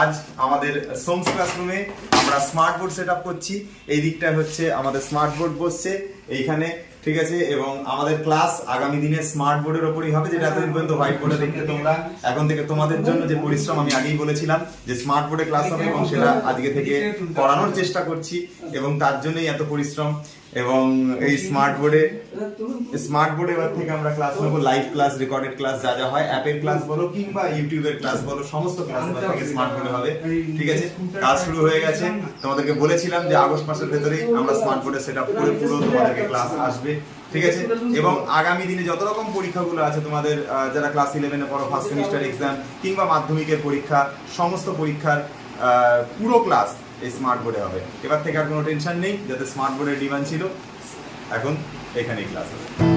আজ আমাদের সোমস ক্লাসরুমে আমরা স্মার্ট বোর্ড সেট করছি। এই দিকটা হচ্ছে আমাদের স্মার্ট বোর্ড বসছে এইখানে, ঠিক আছে? এবং আমাদের ক্লাস আগামী দিনে স্মার্ট বোর্ডের ওপরই হবে, যেটা এতদিন পর্যন্ত হোয়াইট বোর্ডে দেখতে তোমরা। এখন থেকে তোমাদের জন্য যে পরিশ্রম আমি আগেই বলেছিলাম, যে স্মার্ট বোর্ডে ক্লাস হবে এবং সেটা আজকে থেকে করানোর চেষ্টা করছি এবং তার জন্যই এত পরিশ্রম। এবং এই স্মার্ট বোর্ডে স্মার্ট বোর্ডে এবার থেকে আমরা ক্লাস নেব লাইভ ক্লাস রেকর্ডেড ক্লাস যা যা হয় অ্যাপের ক্লাস বলো কিংবা ইউটিউবের ক্লাস বলো, সমস্ত ক্লাস থেকে স্মার্ট বোর্ডে হবে, ঠিক আছে? কাজ শুরু হয়ে গেছে। তোমাদেরকে বলেছিলাম যে আগস্ট মাসের ভেতরেই আমরা স্মার্ট বোর্ডে সেট আপ করে পুরো তোমাদেরকে ক্লাস আসবে, ঠিক আছে? এবং আগামী দিনে যত রকম পরীক্ষাগুলো আছে তোমাদের যারা ক্লাস ইলেভেনে পড়ো ফার্স্ট সেমিস্টার এক্সাম কিংবা মাধ্যমিকের পরীক্ষা, সমস্ত পরীক্ষার পুরো ক্লাস এই স্মার্ট বোর্ডে হবে। এবার থেকে আর কোনো টেনশন নেই, যাতে স্মার্ট বোর্ডের ডিমান্ড ছিল, এখন এখানেই ক্লাস হবে।